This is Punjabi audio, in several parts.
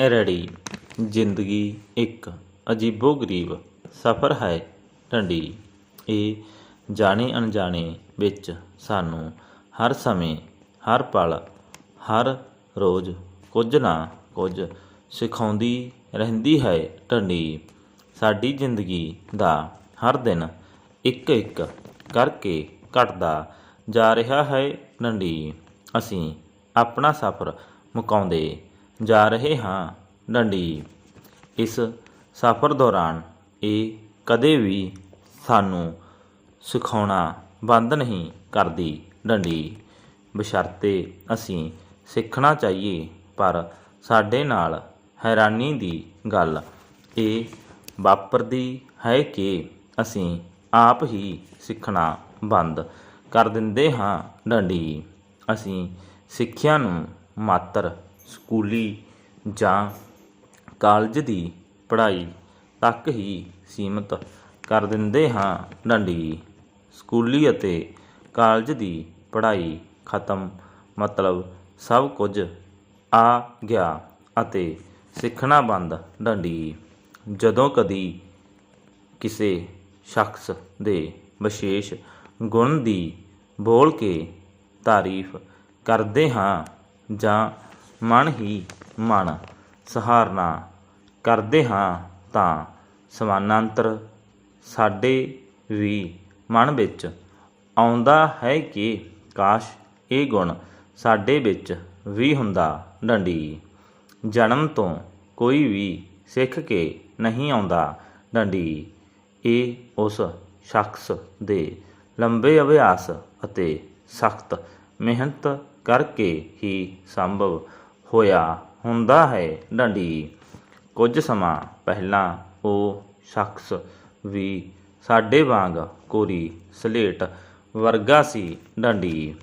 ਰੜੀ ਜ਼ਿੰਦਗੀ ਇੱਕ ਅਜੀਬੋ ਗਰੀਬ ਸਫ਼ਰ ਹੈ ਢੰਡੀ ਇਹ ਜਾਣੇ ਅਣਜਾਣੇ ਵਿੱਚ ਸਾਨੂੰ ਹਰ ਸਮੇਂ, ਹਰ ਪਲ, ਹਰ ਰੋਜ਼ ਕੁਝ ਨਾ ਕੁਝ ਸਿਖਾਉਂਦੀ ਰਹਿੰਦੀ ਹੈ ਢੰਡੀ ਸਾਡੀ ਜ਼ਿੰਦਗੀ ਦਾ ਹਰ ਦਿਨ ਇੱਕ ਇੱਕ ਕਰਕੇ ਘਟਦਾ ਜਾ ਰਿਹਾ ਹੈ ਢੰਡੀ ਅਸੀਂ ਆਪਣਾ ਸਫ਼ਰ ਮੁਕਾਉਂਦੇ ਜਾ ਰਹੇ ਹਾਂ। ਡੰਡੀ। ਇਸ ਸਫ਼ਰ ਦੌਰਾਨ ਇਹ ਕਦੇ ਵੀ ਸਾਨੂੰ ਸਿਖਾਉਣਾ ਬੰਦ ਨਹੀਂ ਕਰਦੀ। ਡੰਡੀ। ਬਸ਼ਰਤੇ ਅਸੀਂ ਸਿੱਖਣਾ ਚਾਹੀਏ, ਪਰ ਸਾਡੇ ਨਾਲ ਹੈਰਾਨੀ ਦੀ ਗੱਲ ਇਹ ਵਾਪਰਦੀ ਹੈ ਕਿ ਅਸੀਂ ਆਪ ਹੀ ਸਿੱਖਣਾ ਬੰਦ ਕਰ ਦਿੰਦੇ ਹਾਂ। ਡੰਡੀ। ਅਸੀਂ ਸਿੱਖਿਆ ਨੂੰ ਮਾਤਰ ਸਕੂਲੀ ਜਾਂ ਕਾਲਜ ਦੀ ਪੜ੍ਹਾਈ ਤੱਕ ਹੀ ਸੀਮਿਤ ਕਰ ਦਿੰਦੇ ਹਾਂ। ਡੰਡੀ, ਸਕੂਲੀ ਅਤੇ ਕਾਲਜ ਦੀ ਪੜ੍ਹਾਈ ਖਤਮ, ਮਤਲਬ ਸਭ ਕੁਝ ਆ ਗਿਆ ਅਤੇ ਸਿੱਖਣਾ ਬੰਦ। ਡੰਡੀ, ਜਦੋਂ ਕਦੀ ਕਿਸੇ ਸ਼ਖਸ ਦੇ ਵਿਸ਼ੇਸ਼ ਗੁਣ ਦੀ ਬੋਲ ਕੇ ਤਾਰੀਫ ਕਰਦੇ ਹਾਂ ਜਾਂ ਮਨ ਹੀ ਮਨ ਸਹਾਰਨਾ ਕਰਦੇ ਹਾਂ ਤਾਂ ਸਮਾਨਾਂਤਰ ਸਾਡੇ ਵੀ ਮਨ ਵਿੱਚ ਆਉਂਦਾ ਹੈ ਕਿ ਕਾਸ਼ ਇਹ ਗੁਣ ਸਾਡੇ ਵਿੱਚ ਵੀ ਹੁੰਦਾ ਡੰਡੀ। ਜਨਮ ਤੋਂ ਕੋਈ ਵੀ ਸਿੱਖ ਕੇ ਨਹੀਂ ਆਉਂਦਾ ਡੰਡੀ। ਇਹ ਉਸ ਸ਼ਖਸ ਦੇ ਲੰਬੇ ਅਭਿਆਸ ਅਤੇ ਸਖਤ ਮਿਹਨਤ ਕਰਕੇ ਹੀ ਸੰਭਵ ਹੋਇਆ ਹੁੰਦਾ ਹੈ। ਡੰਡੀ ਕੁਝ ਸਮਾਂ ਪਹਿਲਾਂ ਉਹ ਸ਼ਖਸ ਵੀ ਸਾਡੇ ਵਾਂਗ ਕੋਰੀ ਸਲੇਟ ਵਰਗਾ ਸੀ। ਡੰਡੀ,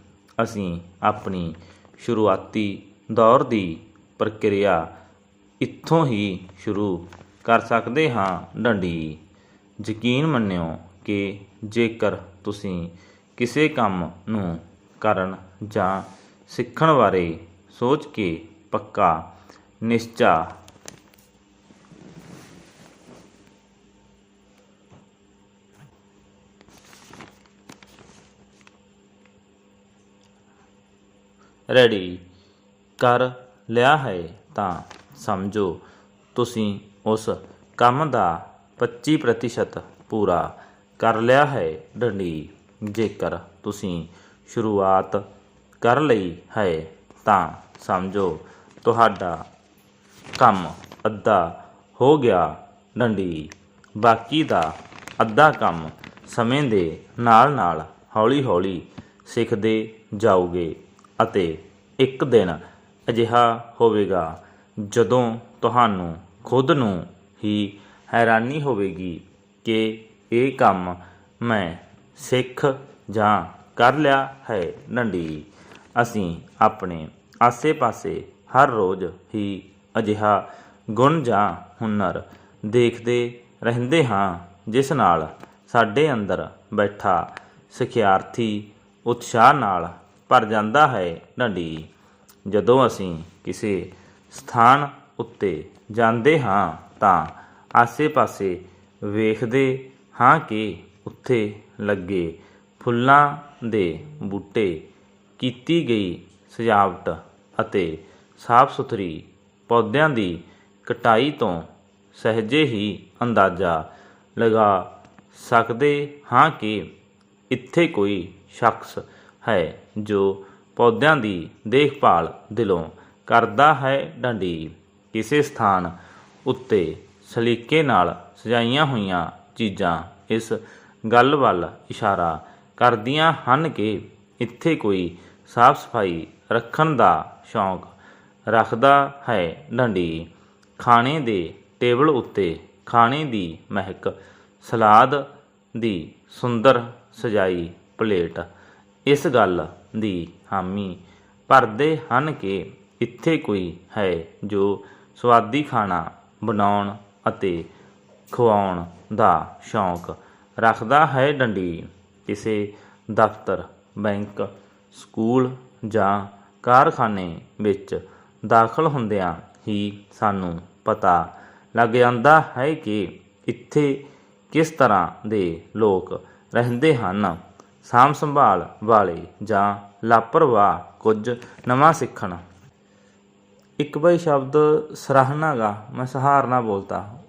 ਅਸੀਂ ਆਪਣੀ ਸ਼ੁਰੂਆਤੀ ਦੌਰ ਦੀ ਪ੍ਰਕਿਰਿਆ ਇੱਥੋਂ ਹੀ ਸ਼ੁਰੂ ਕਰ ਸਕਦੇ ਹਾਂ। ਡੰਡੀ, ਯਕੀਨ ਮੰਨਿਓ ਕਿ ਜੇਕਰ ਤੁਸੀਂ ਕਿਸੇ ਕੰਮ ਨੂੰ ਕਰਨ ਜਾਂ ਸਿੱਖਣ ਬਾਰੇ ਸੋਚ ਕੇ ਪੱਕਾ ਨਿਸ਼ਚਾ ਰੈਡੀ ਕਰ ਲਿਆ ਹੈ ਤਾਂ ਸਮਝੋ ਤੁਸੀਂ ਉਸ ਕੰਮ ਦਾ 25% ਪੂਰਾ ਕਰ ਲਿਆ ਹੈ ਡੰਡੀ ਜੇਕਰ ਤੁਸੀਂ ਸ਼ੁਰੂਆਤ ਕਰ ਲਈ ਹੈ ਤਾਂ ਸਮਝੋ ਤੁਹਾਡਾ ਕੰਮ ਅੱਧਾ ਹੋ ਗਿਆ ਡੰਡੀ। ਬਾਕੀ ਦਾ ਅੱਧਾ ਕੰਮ ਸਮੇਂ ਦੇ ਨਾਲ ਨਾਲ ਹੌਲੀ-ਹੌਲੀ ਸਿੱਖਦੇ ਜਾਓਗੇ ਅਤੇ ਇੱਕ ਦਿਨ ਅਜਿਹਾ ਹੋਵੇਗਾ ਜਦੋਂ ਤੁਹਾਨੂੰ ਖੁਦ ਨੂੰ ਹੀ ਹੈਰਾਨੀ ਹੋਵੇਗੀ ਕਿ ਇਹ ਕੰਮ ਮੈਂ ਸਿੱਖ ਜਾਂ ਕਰ ਲਿਆ ਹੈ ਡੰਡੀ। ਅਸੀਂ ਆਪਣੇ ਆਸੇ-ਪਾਸੇ ਹਰ ਰੋਜ਼ ਹੀ ਅਜਿਹਾ ਗੁਣ ਜਾਂ ਹੁਨਰ ਦੇਖਦੇ ਰਹਿੰਦੇ ਹਾਂ, ਜਿਸ ਨਾਲ ਸਾਡੇ ਅੰਦਰ ਬੈਠਾ ਸਿਖਿਆਰਥੀ ਉਤਸ਼ਾਹ ਨਾਲ ਭਰ ਜਾਂਦਾ ਹੈ ਡੰਡੀ। ਜਦੋਂ ਅਸੀਂ ਕਿਸੇ ਸਥਾਨ ਉੱਤੇ ਜਾਂਦੇ ਹਾਂ, ਤਾਂ ਆਸੇ-ਪਾਸੇ ਵੇਖਦੇ ਹਾਂ ਕਿ ਉੱਥੇ ਲੱਗੇ ਫੁੱਲਾਂ ਦੇ ਬੂਟੇ, ਕੀਤੀ ਗਈ ਸਜਾਵਟ ਅਤੇ ਸਾਫ਼ ਸੁਥਰੀ ਪੌਦਿਆਂ ਦੀ ਕਟਾਈ ਤੋਂ ਸਹਿਜੇ ਹੀ ਅੰਦਾਜ਼ਾ ਲਗਾ ਸਕਦੇ ਹਾਂ ਕਿ ਇੱਥੇ ਕੋਈ ਸ਼ਖਸ ਹੈ ਜੋ ਪੌਦਿਆਂ ਦੀ ਦੇਖਭਾਲ ਦਿਲੋਂ ਕਰਦਾ ਹੈ ਡੰਡੀ। ਕਿਸੇ ਸਥਾਨ ਉੱਤੇ ਸਲੀਕੇ ਨਾਲ ਸਜਾਈਆਂ ਹੋਈਆਂ ਚੀਜ਼ਾਂ ਇਸ ਗੱਲ ਵੱਲ ਇਸ਼ਾਰਾ ਕਰਦੀਆਂ ਹਨ ਕਿ ਇੱਥੇ ਕੋਈ ਸਾਫ਼ ਸਫ਼ਾਈ ਰੱਖਣ ਦਾ ਸ਼ੌਂਕ ਰੱਖਦਾ ਹੈ ਡੰਡੀ। ਖਾਣੇ ਦੇ ਟੇਬਲ ਉੱਤੇ ਖਾਣੇ ਦੀ ਮਹਿਕ, ਸਲਾਦ ਦੀ ਸੁੰਦਰ ਸਜਾਈ ਪਲੇਟ। ਇਸ ਗੱਲ ਦੀ ਹਾਮੀ ਭਰਦੇ ਹਨ ਕਿ ਇੱਥੇ ਕੋਈ ਹੈ ਜੋ ਸਵਾਦੀ ਖਾਣਾ ਬਣਾਉਣ ਅਤੇ ਖਵਾਉਣ ਦਾ ਸ਼ੌਂਕ ਰੱਖਦਾ ਹੈ ਡੰਡੀ। ਕਿਸੇ ਦਫ਼ਤਰ, ਬੈਂਕ, ਸਕੂਲ ਜਾਂ ਕਾਰਖਾਨੇ ਵਿੱਚ ਦਾਖਲ ਹੁੰਦਿਆਂ ਹੀ ਸਾਨੂੰ ਪਤਾ ਲੱਗ ਜਾਂਦਾ ਹੈ ਕਿ ਇੱਥੇ ਕਿਸ ਤਰ੍ਹਾਂ ਦੇ ਲੋਕ ਰਹਿੰਦੇ ਹਨ। ਸਾਂਭ ਸੰਭਾਲ ਵਾਲੇ ਜਾਂ ਲਾਪਰਵਾਹ ਕੁਝ ਨਵਾਂ ਸਿੱਖਣ। ਇੱਕ ਬਈ ਸ਼ਬਦ ਸਰਾਹਨਾ ਗਾ, ਮੈਂ ਸਹਾਰਨਾ ਬੋਲਤਾ।